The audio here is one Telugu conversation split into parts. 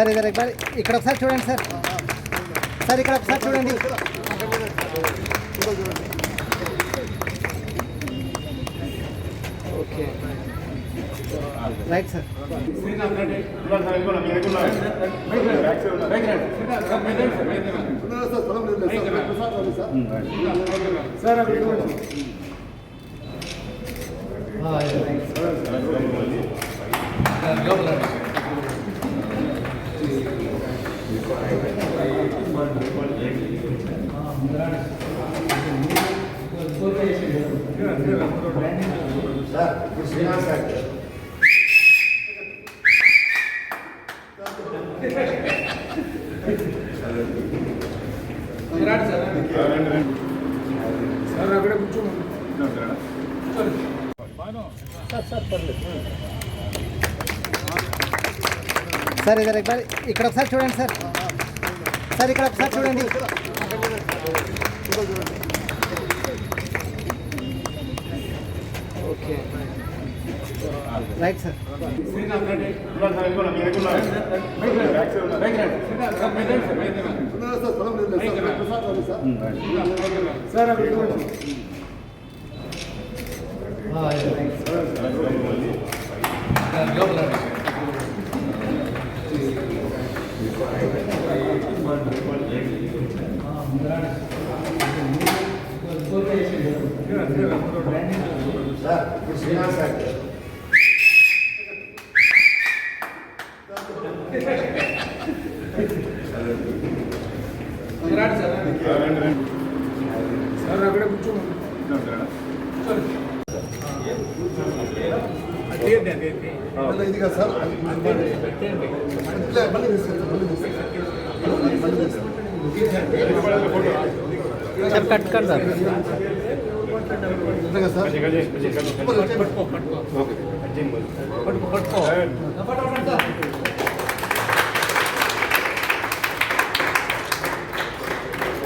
సార్ ఇద్దరు ఒకసారి ఇక్కడ ఒకసారి చూడండి సార్. సార్ ఇక్కడ ఒకసారి చూడండి. ఓకే. Right sir. సార్ ఇద్దరు ఒకసారి ఇక్కడ ఒకసారి చూడండి సార్. సార్ ఇక్కడ ఒకసారి చూడండి చూడండి. Right sir. శ్రీనివాస్ సార్. మళ్ళీ తీసుకెళ్తాం మళ్ళీ తీసుకెళ్తాం మళ్ళీ తీసుకెళ్తాం సార్ కట్ కట్ సార్ నిజంగా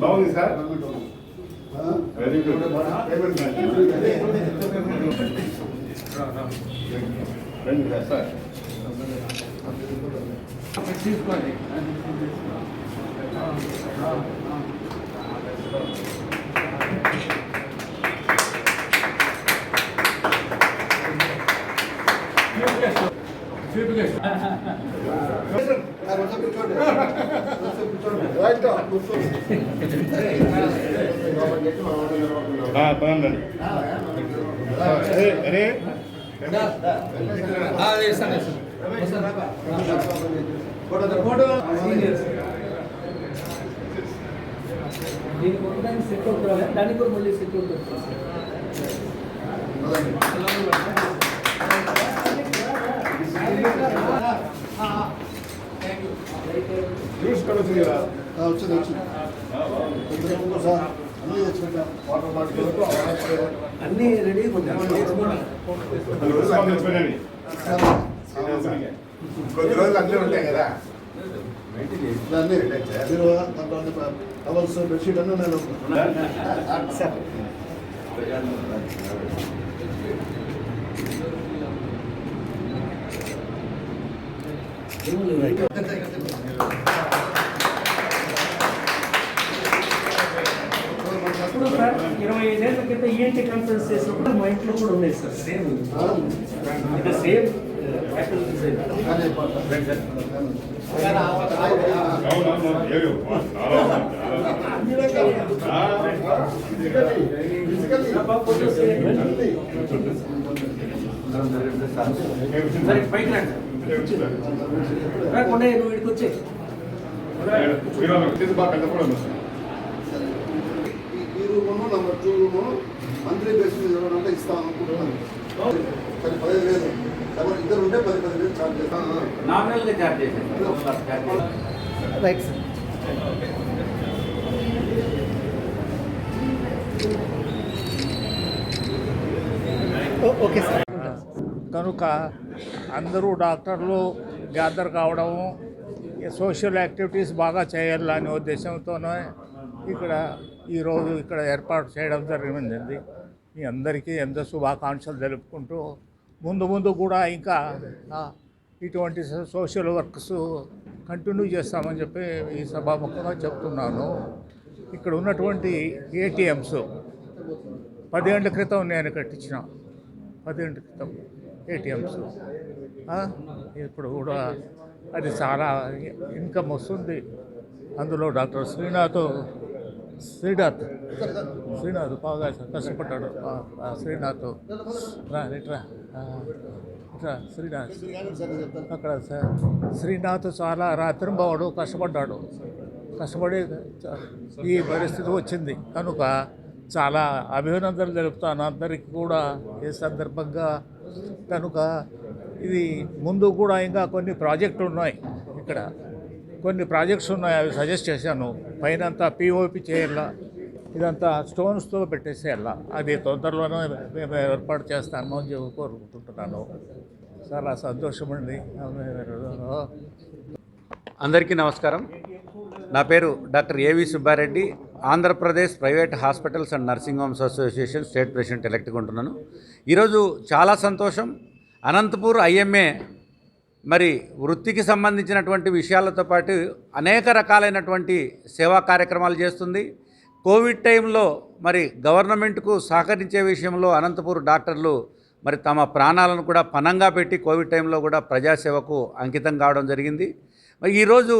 బాగుంది సార్ వెరీ గుడ్ రండి సార్ సార్ పదండి అరే అరే దీనికి ఒకదానికి సెట్ అవుతుంది దానికి కూడా మళ్ళీ సెట్ అవుతుంది జ్యూస్ కూడా వచ్చింది కదా వచ్చింది సార్ అన్నీ తెచ్చుకుంటాం వాటర్ బాటిల్ అన్నీ రెడీ కొద్ది రోజులు అన్నీ ఉంటాయి కదా. దాంట్లో టవల్స్ బెడ్షీట్ అన్నీ నేను సార్. సార్ ఇరవై ఐదేళ్ళ క్రితం ఈఎన్టీ కాన్ఫరెన్స్ చేసినప్పుడు మా ఇంట్లో కూడా ఉన్నాయి సార్. సేమ్ ఇది సేమ్ ఫ్యాకల్టీ సేమ్ అవునవును ఏయో సరే పైకి రండి. రా, కొండయ్య, నువ్వు ఇక్కడికి వచ్చే. బాగా పెద్ద కూడా రూము మంత్లీ బేస్ మీద ఎవరంటే ఇస్తాం అనుకుంటున్నాను. పది పదిహేను వేలు. ఎవరు ఇద్దరు ఉంటే పది పది వేలు ఛార్జ్ చేస్తాను రైట్ సార్ ఓకే సార్ కనుక అందరూ డాక్టర్లు గ్యాదర్ కావడము సోషల్ యాక్టివిటీస్ బాగా చేయాలనే ఉద్దేశంతోనే ఇక్కడ ఈరోజు ఇక్కడ ఏర్పాటు చేయడం జరిగింది. మీ అందరికీ ఎంత శుభాకాంక్షలు తెలుపుకుంటూ ముందు ముందు కూడా ఇంకా ఇటువంటి సోషల్ వర్క్స్ కంటిన్యూ చేస్తామని చెప్పి ఈ సభాముఖంగా చెప్తున్నాను. ఇక్కడ ఉన్నటువంటి ఏటీఎంస్ పదేళ్ళ క్రితం నేను కట్టించిన పదేళ్ళ క్రితం ఏటీఎంస్ ఇప్పుడు కూడా అది చాలా ఇన్కమ్ వస్తుంది. అందులో డాక్టర్ శ్రీనాథ్ శ్రీనాథ్. శ్రీనాథ్ బాగా కష్టపడ్డాడు. శ్రీనాథ్. రా ఇట్రా ఇట్రా శ్రీనాథ్. అక్కడ శ్రీనాథ్ చాలా రాత్రింబవాడు కష్టపడ్డాడు. కష్టపడి ఈ పరిస్థితి వచ్చింది. కనుక చాలా అభినందనలు తెలుపుతాను అందరికీ కూడా ఈ సందర్భంగా. కనుక ఇది ముందు కూడా ఇంకా కొన్ని ప్రాజెక్టులు ఉన్నాయి ఇక్కడ. కొన్ని ప్రాజెక్ట్స్ ఉన్నాయి అవి సజెస్ట్ చేశాను. పైన అంతా పిఓపి చేయాల? ఇదంతా స్టోన్స్తో పెట్టేసేయాల? అది తొందరలోనే మేము ఏర్పాటు చేస్తాను అని చెప్పి కోరుకుంటున్నాను. చాలా సంతోషమండి. అందరికీ నమస్కారం. నా పేరు doctor AV Subbareddy. Andhra Pradesh private hospitals and nursing homes association state president ఎలక్ట్గా ఉంటున్నాను. ఈరోజు చాలా సంతోషం. అనంతపూర్ ఐఎంఏ మరి వృత్తికి సంబంధించినటువంటి విషయాలతో పాటు అనేక రకాలైనటువంటి సేవా కార్యక్రమాలు చేస్తుంది. కోవిడ్ టైంలో మరి గవర్నమెంట్కు సహకరించే విషయంలో అనంతపూర్ డాక్టర్లు మరి తమ ప్రాణాలను కూడా పనంగా పెట్టి కోవిడ్ టైంలో కూడా ప్రజాసేవకు అంకితం కావడం జరిగింది. మరి ఈరోజు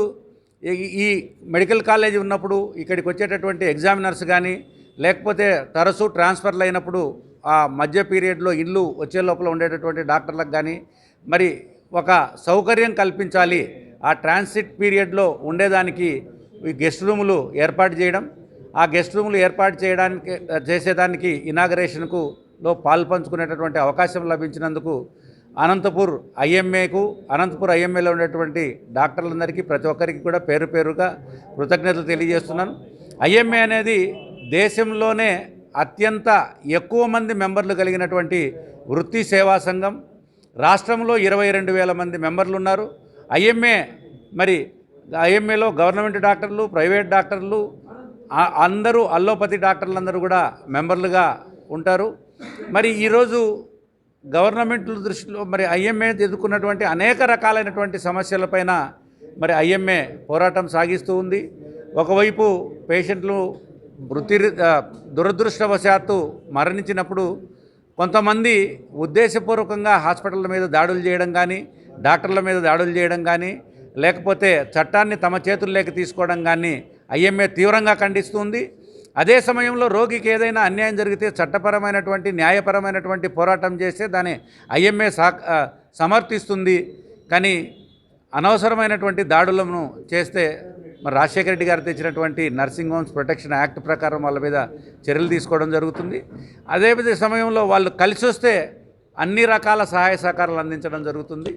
ఈ- ఈ మెడికల్ కాలేజ్ ఉన్నప్పుడు ఇక్కడికి వచ్చేటటువంటి ఎగ్జామినర్స్ కానీ లేకపోతే తరచూ ట్రాన్స్ఫర్లు అయినప్పుడు ఆ మధ్య పీరియడ్లో ఇల్లు వచ్చే లోపల ఉండేటటువంటి డాక్టర్లకు కానీ మరి ఒక సౌకర్యం కల్పించాలి. ఆ ట్రాన్సిట్ పీరియడ్లో ఉండేదానికి ఈ గెస్ట్ రూములు ఏర్పాటు చేయడం ఆ గెస్ట్ రూములు ఏర్పాటు చేయడానికి చేసేదానికి ఇనాగరేషన్కు లో పాల్పంచుకునేటటువంటి అవకాశం లభించినందుకు అనంతపూర్ ఐఎంఏకు అనంతపూర్ ఐఎంఏలో ఉండేటువంటి డాక్టర్లందరికీ ప్రతి ఒక్కరికి కూడా పేరు పేరుగా కృతజ్ఞతలు తెలియజేస్తున్నాను. ఐఎంఏ అనేది దేశంలోనే అత్యంత ఎక్కువ మంది మెంబర్లు కలిగినటువంటి వృత్తి సేవా సంఘం. రాష్ట్రంలో ఇరవై రెండు వేల మంది మెంబర్లు ఉన్నారు ఐఎంఏ మరి ఐఎంఏలో గవర్నమెంట్ డాక్టర్లు ప్రైవేట్ డాక్టర్లు అందరూ అల్లోపతి డాక్టర్లందరూ కూడా మెంబర్లుగా ఉంటారు. మరి ఈరోజు గవర్నమెంట్ దృష్టిలో మరి ఐఎంఏ ఎదుర్కొన్నటువంటి అనేక రకాలైనటువంటి సమస్యలపైన మరి ఐఎంఏ పోరాటం సాగిస్తూ ఉంది. ఒకవైపు పేషెంట్లు వృత్తి దురదృష్టవశాత్తు మరణించినప్పుడు కొంతమంది ఉద్దేశపూర్వకంగా హాస్పిటళ్ళ మీద దాడులు చేయడం కానీ డాక్టర్ల మీద దాడులు చేయడం కానీ లేకపోతే చట్టాన్ని తమ చేతుల్లోకి తీసుకోవడం కానీ ఐఎంఏ తీవ్రంగా ఖండిస్తుంది. అదే సమయంలో రోగికి ఏదైనా అన్యాయం జరిగితే చట్టపరమైనటువంటి న్యాయపరమైనటువంటి పోరాటం చేస్తే దాన్ని ఐఎంఏ సా సమర్థిస్తుంది. కానీ అనవసరమైనటువంటి దాడులను చేస్తే మరి రాజశేఖర రెడ్డి గారు తెచ్చినటువంటి నర్సింగ్ హోమ్స్ ప్రొటెక్షన్ యాక్ట్ ప్రకారం వాళ్ళ మీద చర్యలు తీసుకోవడం జరుగుతుంది. అదే సమయంలో వాళ్ళు కలిసి వస్తే అన్ని రకాల సహాయ సహకారాలు అందించడం జరుగుతుంది.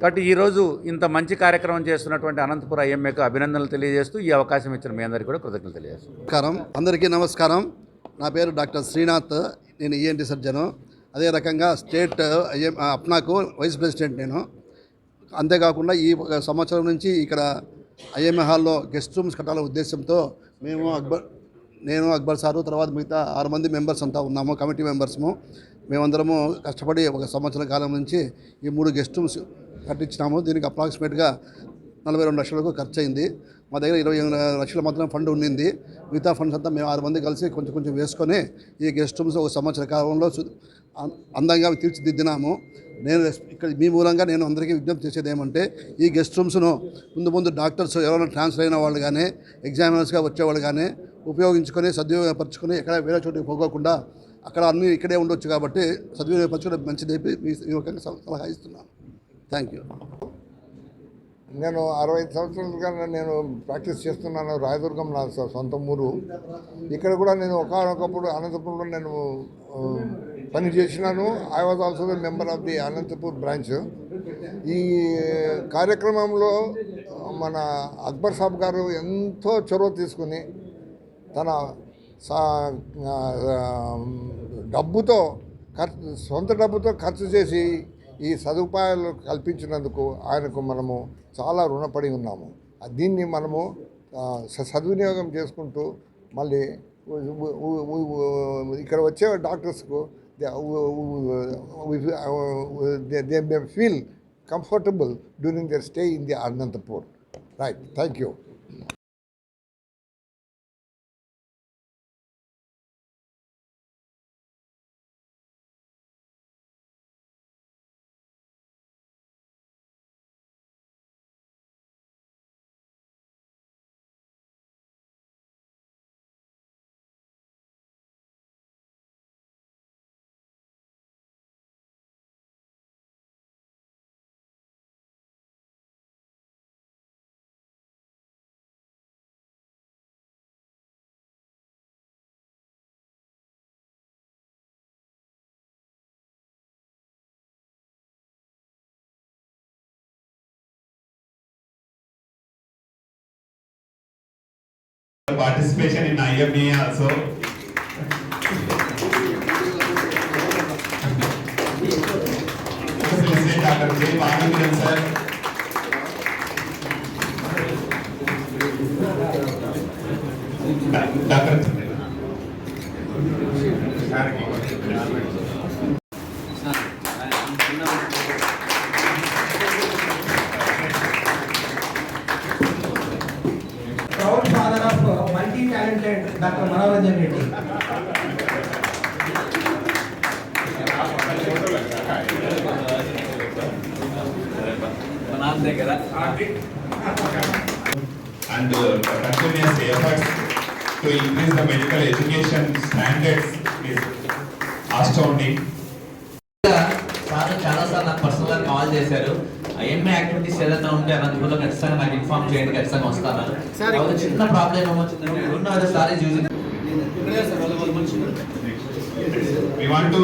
కాబట్టి ఈరోజు ఇంత మంచి కార్యక్రమం చేస్తున్నటువంటి అనంతపురం ఐఎంఏకు అభినందనలు తెలియజేస్తూ ఈ అవకాశం ఇచ్చిన మీ అందరికీ కూడా కృతజ్ఞతలు తెలియజేస్తాను నమస్కారం. అందరికీ నమస్కారం. నా పేరు డాక్టర్ శ్రీనాథ్. నేను ఈఎన్టీ సర్జను. అదే రకంగా స్టేట్ ఐఎం అప్నాకు వైస్ ప్రెసిడెంట్ నేను. అంతేకాకుండా ఈ ఒక సంవత్సరం నుంచి ఇక్కడ ఐఎంఏ హాల్లో గెస్ట్ రూమ్స్ కట్టాలనే ఉద్దేశంతో మేము అక్బర్ నేను అక్బర్ సారు తర్వాత మిగతా ఆరు మంది మెంబర్స్ అంతా ఉన్నాము కమిటీ మెంబర్స్ము. మేమందరము కష్టపడి ఒక సంవత్సరం కాలం నుంచి ఈ మూడు గెస్ట్ రూమ్స్ కట్టించినాము. దీనికి అప్రాక్సిమేట్గా నలభై రెండు లక్షలకు ఖర్చు అయింది మా దగ్గర ఇరవై ఎనిమిది లక్షల మాత్రం ఫండ్ ఉండింది. మిగతా ఫండ్స్ అంతా మేము ఆరు మంది కలిసి కొంచెం కొంచెం వేసుకొని ఈ గెస్ట్ రూమ్స్ ఒక సంవత్సర కాలంలో అందంగా తీర్చిదిద్దినాము. నేను ఇక్కడ మీ మూలంగా నేను అందరికీ విజ్ఞప్తి చేసేది ఏమంటే ఈ గెస్ట్ రూమ్స్ను ముందు ముందు డాక్టర్స్ ఎవరైనా ట్రాన్స్ఫర్ అయిన వాళ్ళు కానీ ఎగ్జామినర్స్గా వచ్చేవాళ్ళు కానీ ఉపయోగించుకొని సద్వినియోగపరచుకొని ఎక్కడ వేరే చోటికి పోకోకుండా అక్కడ అన్నీ ఇక్కడే ఉండొచ్చు కాబట్టి సద్వినియోగపరచుకోవడం మంచిది చెప్పి మీ సలహా ఇస్తున్నాను. థ్యాంక్ యూ నేను అరవై సంవత్సరాలుగా నేను ప్రాక్టీస్ చేస్తున్నాను రాయదుర్గం నా సొంత ఊరు. ఇక్కడ కూడా నేను ఒకనొకప్పుడు అనంతపురంలో నేను పని చేసినాను. I was also the member of the Anantapur branch ఈ కార్యక్రమంలో మన అక్బర్ సాబ్ గారు ఎంతో చొరవ తీసుకుని తన సా- డబ్బుతో ఖర్చు సొంత డబ్బుతో ఖర్చు చేసి ఈ సదుపాయాలు కల్పించినందుకు ఆయనకు మనము చాలా రుణపడి ఉన్నాము. దీన్ని మనము స- సద్వినియోగం చేసుకుంటూ మళ్ళీ ఇక్కడ వచ్చే డాక్టర్స్కు they may feel comfortable during their stay in the Anantapur right thank you participation in IMA also. Multi-talented Dr. Manoranjan Reddy. and uh, continuous efforts to increase the medical education standards is astounding. Sir చాలా సార్లు నాకు పర్సనల్ కాల్ చేశారు. ఎంఏ యాక్టివిటీస్ ఏదైనా ఉంటే అనంతపురంలో ఖచ్చితంగా నాకు ఇన్ఫార్మ్ చేయండి ఖచ్చితంగా వస్తాను. ఒక చిన్న ప్రాబ్లం ఏమొచ్చిందంటే సార్ We want to